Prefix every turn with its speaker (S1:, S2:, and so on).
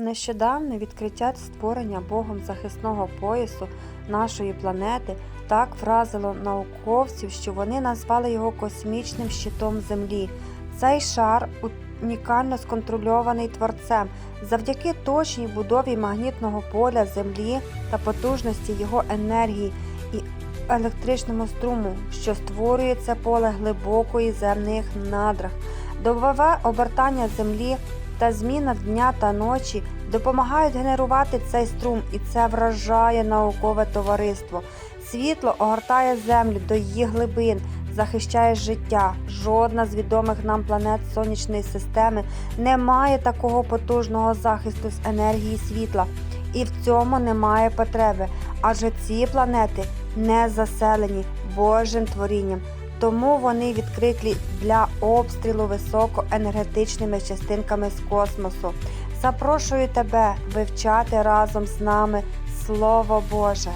S1: Нещодавне відкриття створення Богом захисного поясу нашої планети так вразило науковців, що вони назвали його космічним щитом Землі. Цей шар унікально сконтрольований творцем завдяки точній будові магнітного поля Землі та потужності його енергії і електричному струму, що створює це поле глибокої земних надрах. Добове обертання Землі та зміна дня та ночі допомагають генерувати цей струм, і це вражає наукове товариство. Світло огортає землю до її глибин, захищає життя. Жодна з відомих нам планет сонячної системи не має такого потужного захисту з енергії світла, і в цьому немає потреби, адже ці планети не заселені Божим творінням. Тому вони відкриті для обстрілу високоенергетичними частинками з космосу. Запрошую тебе вивчати разом з нами Слово Боже.